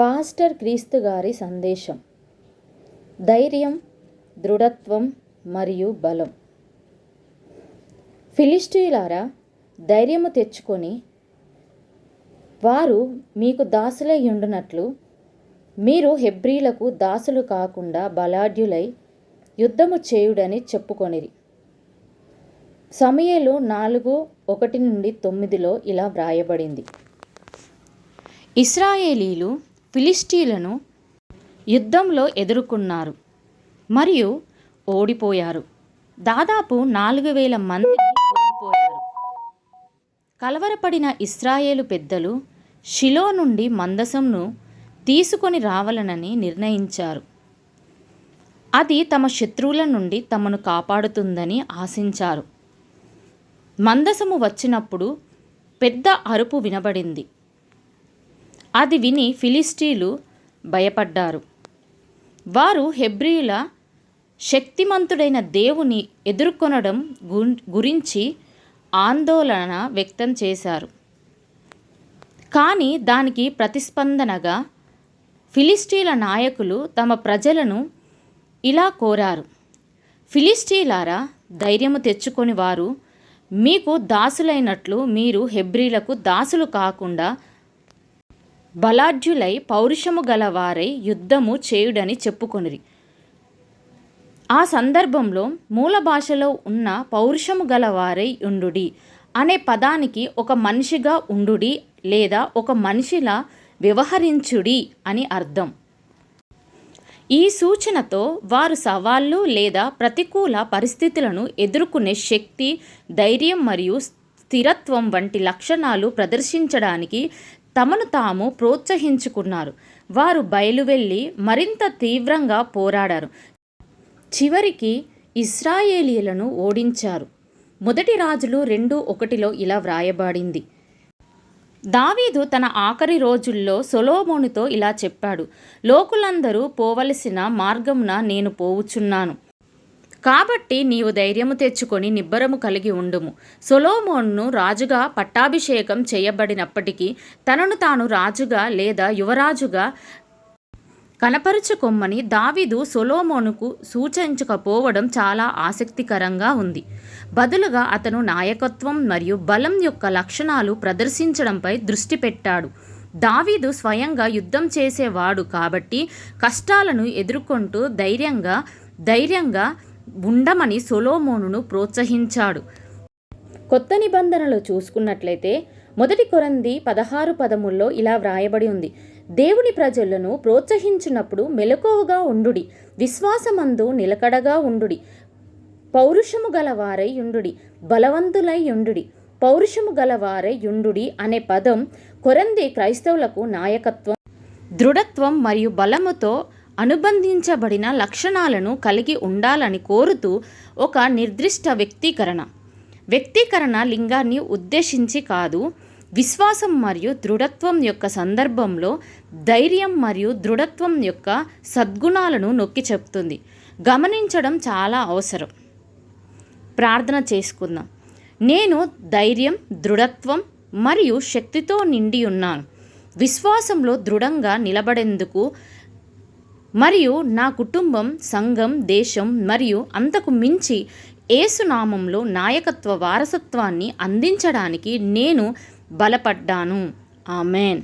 Pastor క్రీస్తు గారి సందేశం. ధైర్యం దృఢత్వం మరియు బలం. ఫిలిస్టీలారా ధైర్యము తెచ్చుకొని వారు మీకు దాసులై ఉండునట్లు మీరు హెబ్రీలకు దాసులు కాకుండా బలాఢ్యులై యుద్ధము చేయుడని చెప్పుకొనిరి. సమయలు నాలుగు ఒకటి నుండి తొమ్మిదిలో ఇలా వ్రాయబడింది. ఇస్రాయేలీలు ఫిలిస్టీలను యుద్ధంలో ఎదుర్కొన్నారు మరియు ఓడిపోయారు. దాదాపు నాలుగు వేల మందిని ఓడిపోయారు. కలవరపడిన ఇస్రాయేలు పెద్దలు షిలో నుండి మందసంను తీసుకొని రావాలనని నిర్ణయించారు. అది తమ శత్రువుల నుండి తమను కాపాడుతుందని ఆశించారు. మందసము వచ్చినప్పుడు పెద్ద అరుపు వినబడింది. అది విని ఫిలిస్టీలు భయపడ్డారు. వారు హెబ్రియుల శక్తిమంతుడైన దేవుని ఎదుర్కొనడం గురించి ఆందోళన వ్యక్తం చేశారు. కానీ దానికి ప్రతిస్పందనగా ఫిలిస్టీల నాయకులు తమ ప్రజలను ఇలా కోరారు. ఫిలిస్టీలారా ధైర్యము తెచ్చుకొని వారు మీకు దాసులైనట్లు మీరు హెబ్రీలకు దాసులు కాకుండా బలాఢ్యులై పౌరుషము గలవారై యుద్ధము చేయుడని చెప్పుకొనిరి. ఆ సందర్భంలో మూల భాషలో ఉన్న పౌరుషము గలవారై ఉండుడి అనే పదానికి ఒక మనిషిగా ఉండుడి లేదా ఒక మనిషిలా వ్యవహరించుడి అని అర్థం. ఈ సూచనతో వారు సవాళ్ళు లేదా ప్రతికూల పరిస్థితులను ఎదుర్కొనే శక్తి ధైర్యం మరియు స్థిరత్వం వంటి లక్షణాలు ప్రదర్శించడానికి తమను తాము ప్రోత్సహించుకున్నారు. వారు బయలువెళ్ళి మరింత తీవ్రంగా పోరాడారు. చివరికి ఇస్రాయేలీలను ఓడించారు. మొదటి రాజులు రెండు ఒకటిలో ఇలా వ్రాయబడింది. దావీదు తన ఆఖరి రోజుల్లో సొలోమోనుతో ఇలా చెప్పాడు లోకులందరూ పోవలసిన మార్గమున నేను పోవుచున్నాను. కాబట్టి నీవు ధైర్యము తెచ్చుకొని నిబ్బరము కలిగి ఉండుము. సొలోమోన్ను రాజుగా పట్టాభిషేకం చేయబడినప్పటికీ తనను తాను రాజుగా లేదా యువరాజుగా కనపరుచుకొమ్మని దావీదు సొలోమోనుకు సూచించకపోవడం చాలా ఆసక్తికరంగా ఉంది. బదులుగా అతను నాయకత్వం మరియు బలం యొక్క లక్షణాలు ప్రదర్శించడంపై దృష్టి పెట్టాడు. దావీదు స్వయంగా యుద్ధం చేసేవాడు కాబట్టి కష్టాలను ఎదుర్కొంటూ ధైర్యంగా ధైర్యంగా ఉండమని సొలోమోనును ప్రోత్సహించాడు. కొత్త నిబంధనలు చూసుకున్నట్లయితే మొదటి కొరంది పదహారు పదముల్లో ఇలా వ్రాయబడి ఉంది. దేవుని ప్రజలను ప్రోత్సహించినప్పుడు మెలకువగా ఉండుడి. విశ్వాసమందు నిలకడగా ఉండుడి. పౌరుషము గలవారై యుండుడి బలవంతులై యుండుడి పౌరుషము గలవారై యుండుడి అనే పదం కొరంది క్రైస్తవులకు నాయకత్వం దృఢత్వం మరియు బలముతో అనుబంధించబడిన లక్షణాలను కలిగి ఉండాలని కోరుతూ ఒక నిర్దిష్ట వ్యక్తీకరణ. వ్యక్తీకరణ లింగాన్ని ఉద్దేశించి కాదు విశ్వాసం మరియు దృఢత్వం యొక్క సందర్భంలో ధైర్యం మరియు దృఢత్వం యొక్క సద్గుణాలను నొక్కి చెప్తుంది. గమనించడం చాలా అవసరం. ప్రార్థన చేసుకుందాం. నేను ధైర్యం దృఢత్వం మరియు శక్తితో నిండి ఉన్నాను. విశ్వాసంలో దృఢంగా నిలబడేందుకు మరియు నా కుటుంబం సంఘం దేశం మరియు అంతకు మించి ఏసునామంలో నాయకత్వ వారసత్వాన్ని అందించడానికి నేను బలపడ్డాను. ఆమెన్.